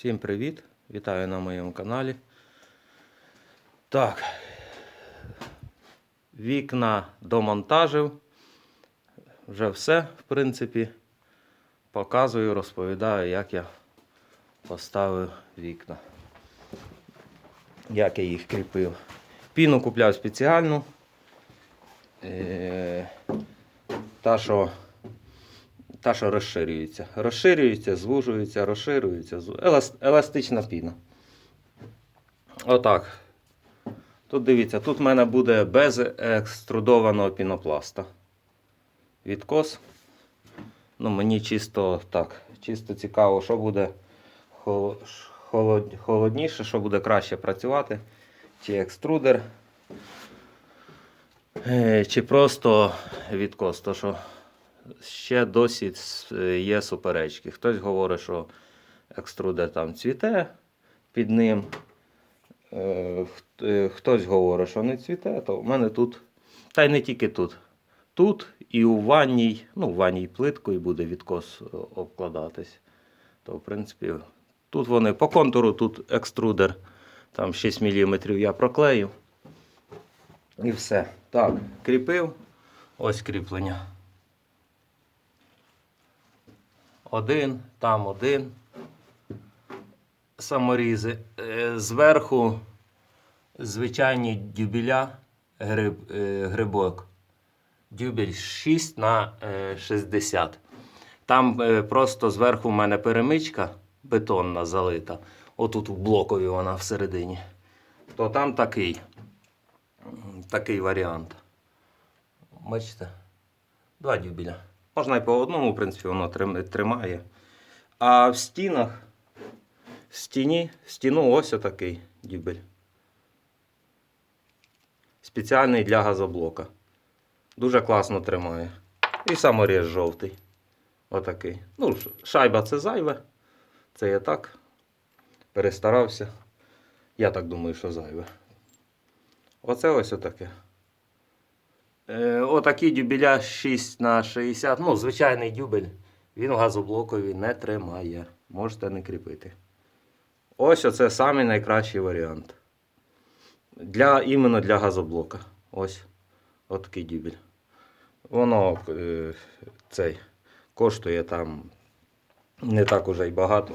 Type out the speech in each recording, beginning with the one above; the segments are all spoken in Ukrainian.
Всім привіт! Вітаю на моєму каналі. Так, вікна домонтажив. Вже все, в принципі. Показую, розповідаю, як я поставив вікна. Як я їх кріпив. Піну купляв спеціальну. Е, Та, що та, що розширюється. Розширюється, звужується, розширюється. еластична піна. Отак. Тут дивіться, тут в мене буде без екструдованого пінопласта. Відкос. Ну, мені чисто так, чисто цікаво, що буде холод- холодніше, що буде краще працювати. Чи екструдер, е, чи просто відкос. То, що ще досі е, є суперечки. Хтось говорить, що екструдер там цвіте під ним. Е, е, Хтось говорить, що не цвіте, то в мене тут, та й не тільки тут. Тут і у ванній, ну, в ванній плиткою буде відкос обкладатись. То, в принципі, тут вони по контуру, тут екструдер, там 6 мм я проклею. І все. Так, кріпив. Ось кріплення. Один, там один. Саморізи. Е, Зверху звичайні дюбеля гриб, е, грибок. Дюбель 6 на е, 60. Там е, просто зверху в мене перемичка бетонна залита. Отут в блокові вона всередині. То там такий. Такий варіант. Бачите? Два дюбеля. Можна і по одному, в принципі, воно тримає. А в стінах, в стіні, в стіну ось отакий дюбель. Спеціальний для газоблока. Дуже класно тримає. І саморіз жовтий. Отакий. Ну, шайба це зайве. Це я так перестарався. Я так думаю, що зайве. Оце ось отаке. Е, отакі дюбеля 6 на 60. Ну, звичайний дюбель. Він газоблокові не тримає. Можете не кріпити. Ось оце самий найкращий варіант. Для, іменно для газоблока. Ось отакий дюбель. Воно е, цей, коштує там не так уже й багато.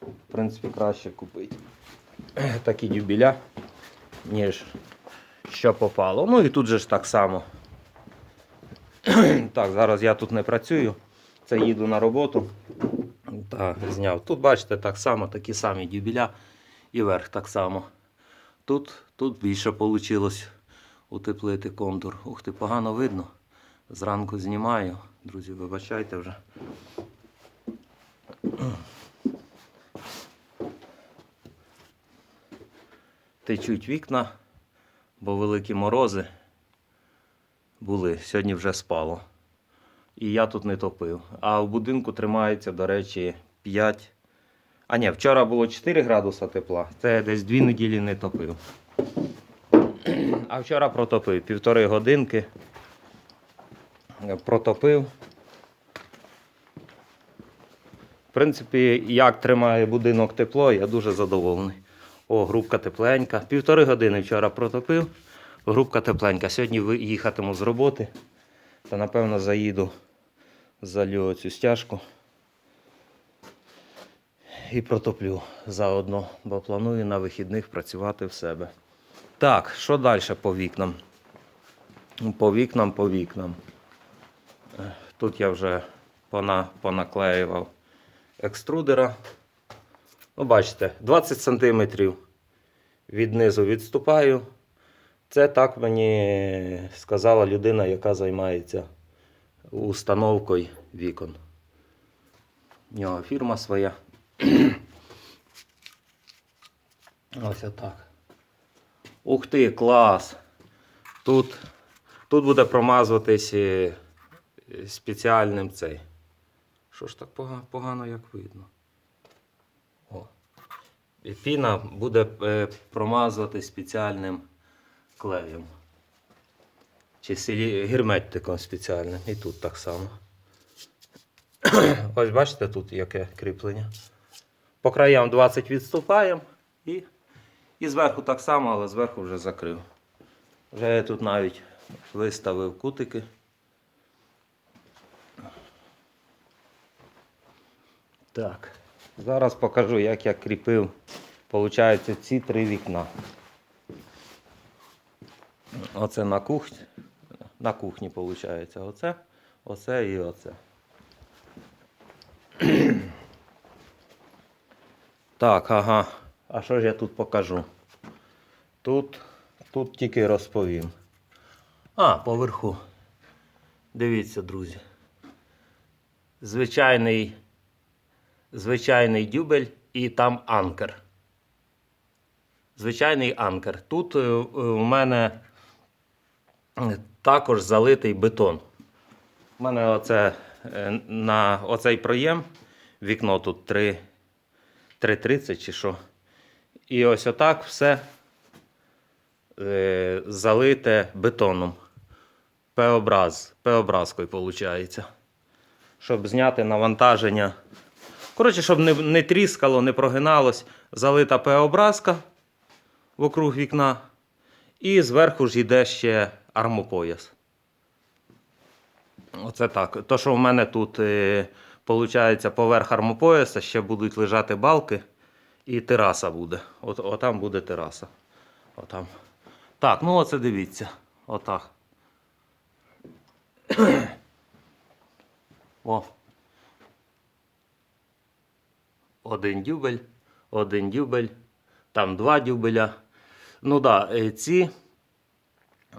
В принципі, краще купити такі дюбеля, ніж що попало. Ну і тут же ж так само. так, зараз я тут не працюю. Це їду на роботу. Так, зняв. Тут, бачите, так само, такі самі дюбеля. І верх так само. Тут, тут більше вийшло утеплити контур. Ух ти, погано видно. Зранку знімаю. Друзі, вибачайте вже. Течуть вікна, бо великі морози були. Сьогодні вже спало. І я тут не топив. А в будинку тримається, до речі, 5. А ні, вчора було 4 градуса тепла. Це десь 2 неділі не топив. А вчора протопив півтори годинки. Протопив. В принципі, як тримає будинок тепло, я дуже задоволений. О, грубка тепленька. Півтори години вчора протопив. Грубка тепленька. Сьогодні їхатиму з роботи. Та напевно заїду, залю цю стяжку. І протоплю заодно, бо планую на вихідних працювати в себе. Так, що далі по вікнам? По вікнам, по вікнам. Е, Тут я вже пона, понаклеював екструдера. Ну, бачите, 20 см від низу відступаю. Це так мені сказала людина, яка займається установкою вікон. У нього фірма своя. Ось отак. Ух ти, клас! Тут, тут буде промазуватись е, спеціальним цей. Що ж так погано як видно? Піна буде е, промазувати спеціальним клеєм. Чи герметиком спеціальним. І тут так само. Ось бачите тут яке кріплення. По краям 20 відступаємо і, і зверху так само, але зверху вже закрив. Вже я тут навіть виставив кутики. Так. Зараз покажу, як я кріпив, получається, ці три вікна. Оце на кухні. На кухні виходить. Оце, оце і оце. Так, ага. А що ж я тут покажу? Тут, тут тільки розповім. А, поверху. Дивіться, друзі. Звичайний, звичайний дюбель і там анкер. Звичайний анкер. Тут е, у мене е, також залитий бетон. У мене оце, е, на оцей проєм, вікно тут 3, 3,30 чи що. І ось отак все залите бетоном. П-образ, П-образкою виходить. Щоб зняти навантаження. Коротше, щоб не, не тріскало, не прогиналось, залита П-образка вокруг вікна. І зверху ж йде ще армопояс. Оце так. То, що в мене тут е, виходить, поверх армопояса ще будуть лежати балки і тераса буде. От, отам буде тераса. Отам. Так, ну оце дивіться. Отак. О. Один дюбель, один дюбель, там два дюбеля. Ну да, е, ці,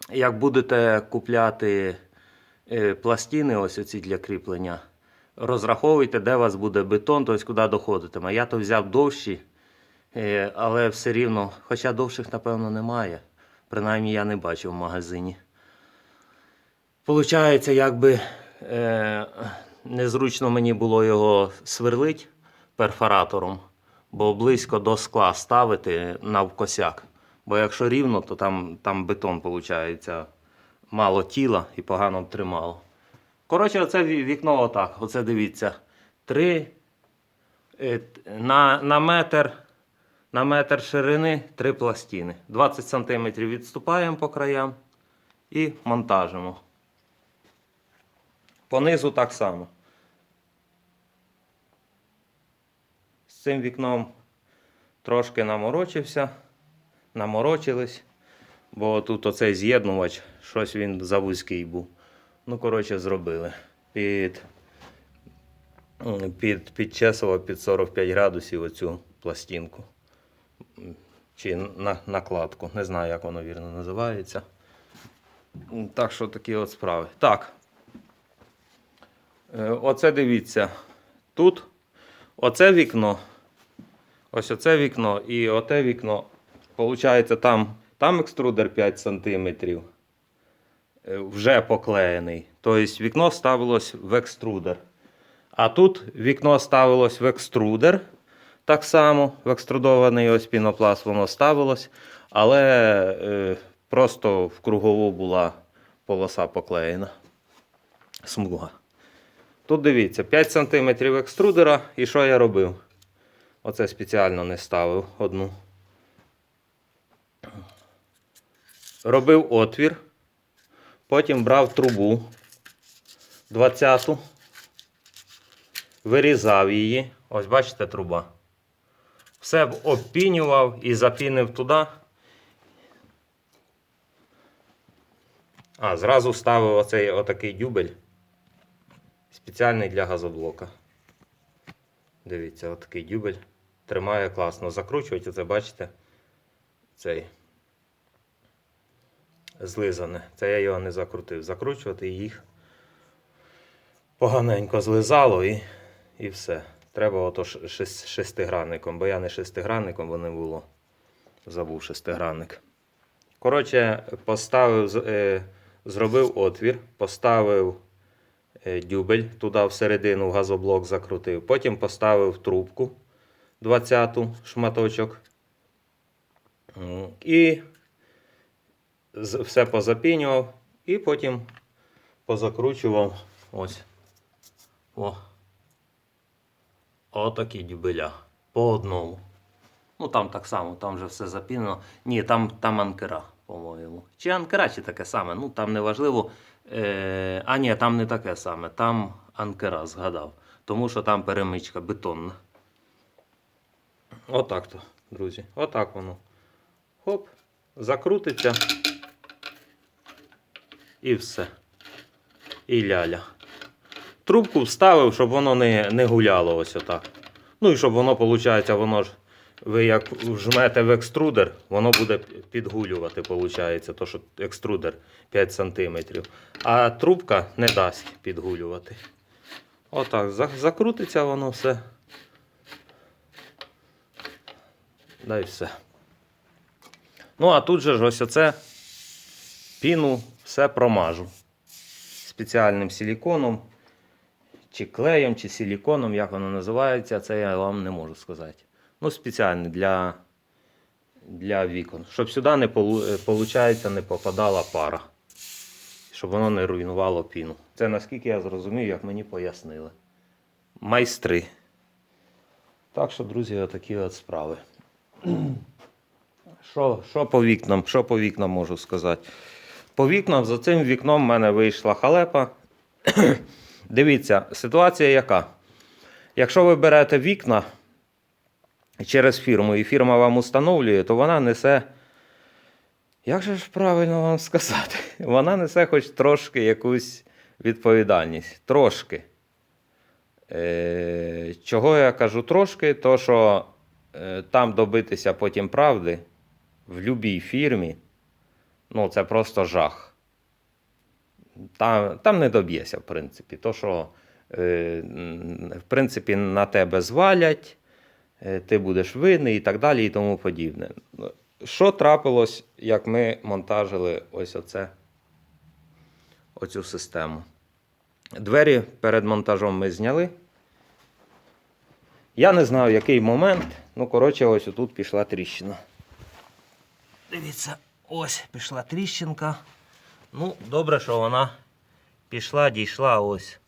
як будете купляти е, пластини, ось оці для кріплення, розраховуйте, де у вас буде бетон, тобто куди доходитиме. Я то взяв довші, е, але все рівно, хоча довших, напевно, немає. Принаймні я не бачив в магазині. Получається, якби е, незручно мені було його сверлить перфоратором, бо близько до скла ставити навкосяк. Бо якщо рівно, то там, там бетон виходить мало тіла і погано тримало. Коротше, оце вікно отак. Оце дивіться. Три е, на, на метр. На метр ширини три пластини. 20 см відступаємо по краям і монтажимо. Понизу так само. Цим вікном трошки наморочився, наморочились, бо тут оцей з'єднувач, щось він завузький був. Ну, коротше, зробили. Під, під, підчесував під 45 градусів оцю пластинку. Чи на, накладку. Не знаю, як воно вірно називається. Так що такі от справи. Так. Е, Оце дивіться. Тут оце вікно. Ось оце вікно і оте вікно. Получається, там, там екструдер 5 см. Вже поклеєний. Тобто вікно ставилось в екструдер. А тут вікно ставилось в екструдер. Так само, в екструдований ось пінопласт воно ставилось. Але е, просто в кругову була полоса поклеєна. Смуга. Тут дивіться, 5 см екструдера. І що я робив? Оце спеціально не ставив одну. Робив отвір. Потім брав трубу 20-ту, Вирізав її. Ось бачите труба. Все обпінював і запінив туди. А, зразу ставив оцей отакий дюбель. Спеціальний для газоблока. Дивіться, отакий дюбель. Тримає класно. Закручуєте, це бачите. Цей злизане. Це я його не закрутив. Закручувати їх поганенько злизало і, і все. Треба ото шестигранником, бо я не шестигранником, бо не було. Забув шестигранник. Коротше, поставив, е, зробив отвір, поставив е, дюбель туди всередину газоблок закрутив. Потім поставив трубку 20-ту шматочок. І все позапінював. І потім позакручував ось. О. Отакі дюбеля. по одному. Ну там так само, там вже все запінено. Ні, там, там анкера, по-моєму. Чи анкера, чи таке саме. Ну там не важливо. Е, а ні, там не таке саме. Там анкера згадав. Тому що там перемичка бетонна. Отак то, друзі. Отак воно. Хоп, закрутиться. І все. І ляля. Трубку вставив, щоб воно не, не гуляло ось отак. Ну і щоб воно, виходить, воно ж. Ви як вжмете в екструдер, воно буде підгулювати, виходить, то що екструдер 5 см. А трубка не дасть підгулювати. Отак, закрутиться воно все. Да і все. Ну, а тут же ж ось оце піну все промажу. Спеціальним силіконом, чи клеєм, чи силіконом, як воно називається, це я вам не можу сказати. Ну, спеціальний для, для вікон. Щоб сюди не е, получається, не попадала пара. Щоб воно не руйнувало піну. Це наскільки я зрозумів, як мені пояснили. Майстри. Так що, друзі, отакі от справи. Що, що по вікнам? Що по вікнам можу сказати? По вікнам, за цим вікном в мене вийшла халепа. Дивіться, ситуація яка? Якщо ви берете вікна через фірму, і фірма вам установлює, то вона несе. Як же ж правильно вам сказати? Вона несе хоч трошки якусь відповідальність. Трошки. Е, чого я кажу трошки? То що там добитися потім правди в будь-якій фірмі, ну це просто жах. Там, там не доб'єшся, в принципі. То, що, е, в принципі, на тебе звалять, е, ти будеш винний і так далі, і тому подібне. Що трапилось, як ми монтажили ось оце, оцю систему? Двері перед монтажом ми зняли. Я не знаю, який момент. Ну, коротше, ось тут пішла тріщина. Дивіться, ось пішла тріщинка. Ну, добре, що вона пішла, дійшла ось.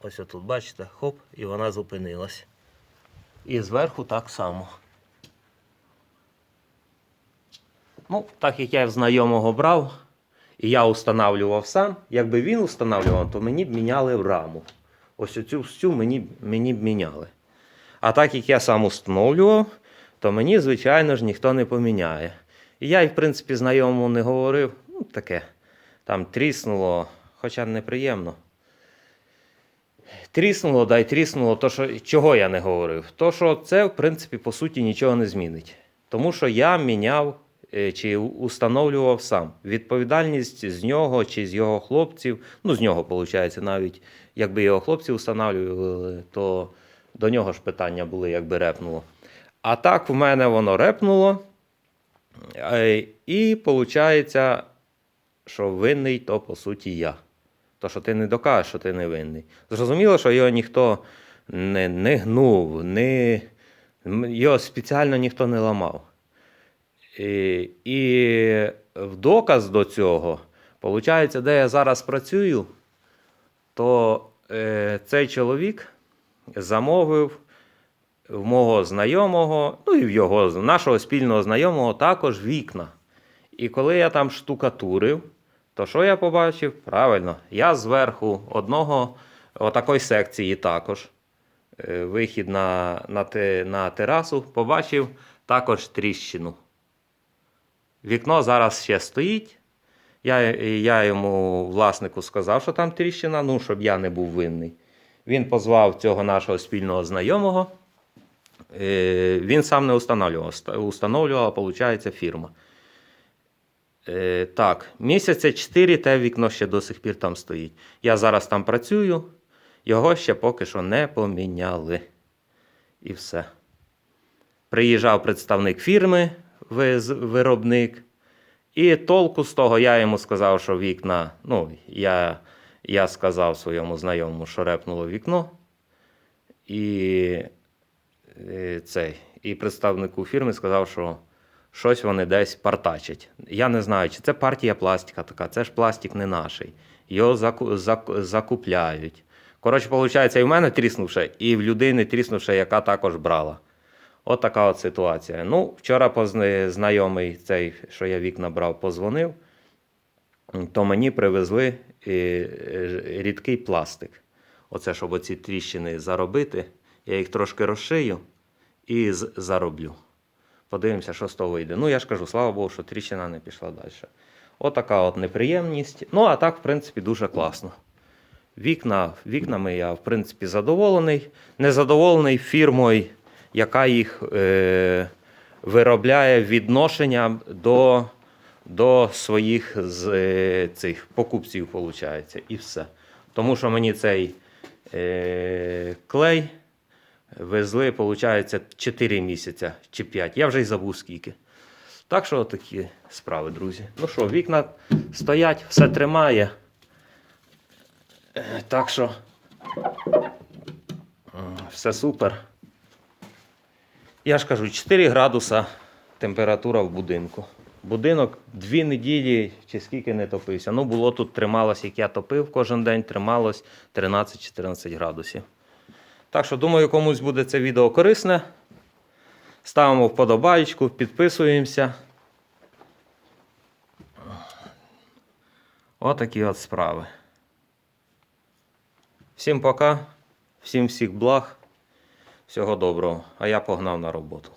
Ось отут, бачите, хоп, і вона зупинилась. І зверху так само. Ну, так як я знайомого брав, і я устанавлював сам, якби він устанавлював, то мені б міняли в раму. Ось оцю всю мені, мені б міняли. А так як я сам установлював, то мені, звичайно ж, ніхто не поміняє. І я, в принципі, знайомому не говорив, ну, таке, там тріснуло, хоча неприємно. Тріснуло, да й тріснуло, то що, чого я не говорив? То, що це, в принципі, по суті, нічого не змінить. Тому що я міняв е, чи установлював сам. Відповідальність з нього чи з його хлопців, ну, з нього, виходить, навіть якби його хлопці встановлювали, то до нього ж питання були, якби репнуло. А так в мене воно репнуло. Е, І виходить, що винний, то по суті я. То, що ти не докажеш, що ти не винний. Зрозуміло, що його ніхто не, не гнув, не, його спеціально ніхто не ламав. І, і в доказ до цього, виходить, де я зараз працюю, то е, цей чоловік замовив в мого знайомого, ну і в його нашого спільного знайомого також вікна. І коли я там штукатурив, то що я побачив? Правильно, я зверху одного отакої секції також. е, Вихід на, на, те, на терасу, побачив також тріщину. Вікно зараз ще стоїть. Я, я йому, власнику, сказав, що там тріщина, ну, щоб я не був винний. Він позвав цього нашого спільного знайомого. Е, Він сам не установлював. ста- Установлювала, виходить, фірма. Е, Так, місяця 4 те вікно ще до сих пір там стоїть. Я зараз там працюю, його ще поки що не поміняли. І все. Приїжджав представник фірми, виробник. І толку з того я йому сказав, що вікна. Ну, я, я сказав своєму знайомому, що репнуло вікно. І, е, цей, і представнику фірми сказав, що щось вони десь партачать. Я не знаю, чи це партія пластика така, це ж пластик не наший. Його заку, заку- закупляють. Коротше, виходить, і в мене тріснувше, і в людини тріснувше, яка також брала. От от ситуація. Ну, вчора знайомий цей, що я вікна брав, позвонив, то мені привезли е, е, рідкий пластик. Оце, щоб оці тріщини заробити, я їх трошки розшию і зароблю. Подивимося, що з того вийде. Ну, я ж кажу, слава Богу, що тріщина не пішла далі. Отака от неприємність. Ну, а так, в принципі, дуже класно. Вікна, вікнами я, в принципі, задоволений. Незадоволений фірмою, яка їх е, виробляє відношенням до, до своїх з, е, цих покупців, виходить. І все. Тому що мені цей е, клей везли, виходить, 4 місяці чи 5. Я вже й забув скільки. Так що такі справи, друзі. Ну що, вікна стоять, все тримає. Е, Так що все супер. Я ж кажу, 4 градуса температура в будинку. Будинок дві неділі чи скільки не топився. Ну, було тут трималось, як я топив кожен день, трималось 13-14 градусів. Так що, думаю, комусь буде це відео корисне. Ставимо вподобайку, підписуємося. Отакі от справи. Всім пока, всім всіх благ, всього доброго. А я погнав на роботу.